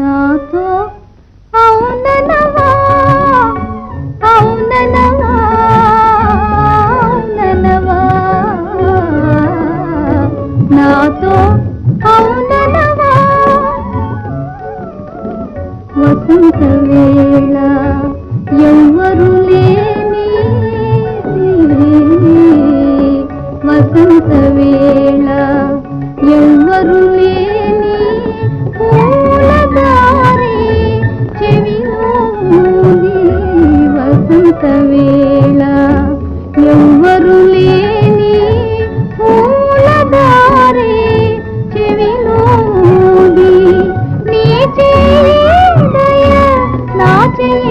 నాతో. నాతో. వసంత వేళ ఎవ్వరు లేని వసంత వేళ ఎవ్వరు లేని Thank you.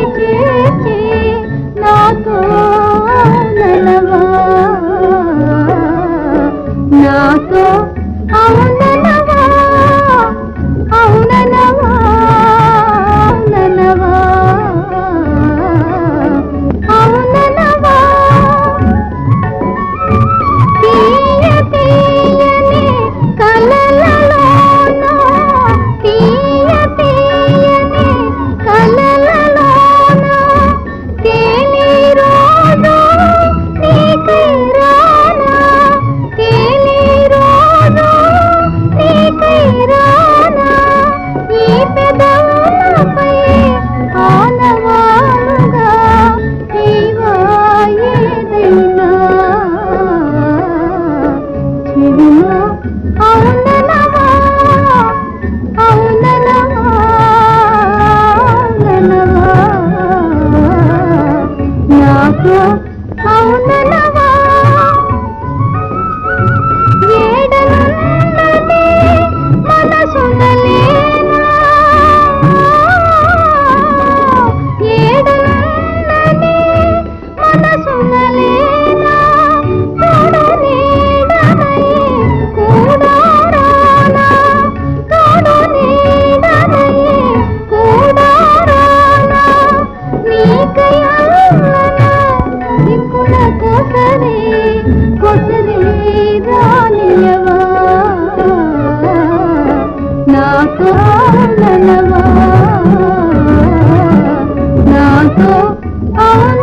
చెవిలో నాతో నాతో